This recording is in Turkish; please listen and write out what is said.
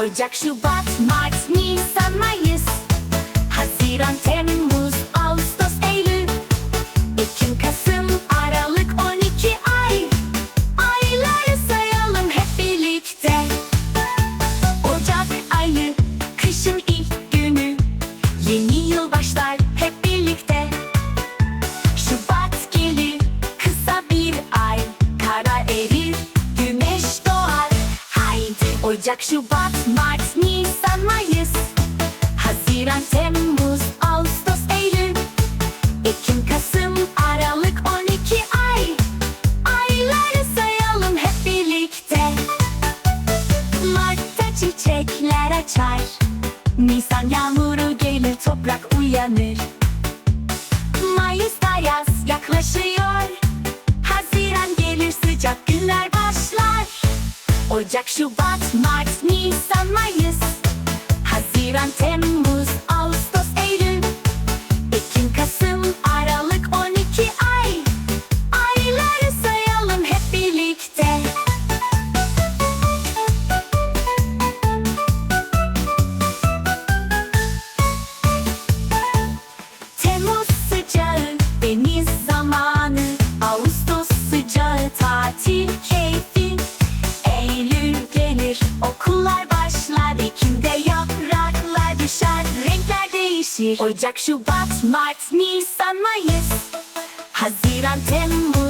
Ocak, Şubat, Mart, Nisan, Ocak, Şubat, Mart, Nisan, Mayıs Haziran, Temmuz, Ağustos, Eylül. Ekim, Kasım, Aralık 12 ay. Ayları sayalım hep birlikte. Mart'ta çiçekler açar. Nisan yağmuru gelir toprak uyanır. Mayıs'ta yaz yaklaşıyor Ocak, Şubat, Mart, Nisan, Mayıs değişir Ocak, Şubat, Mart, Nisan, Mayıs. Haziran, Temmuz,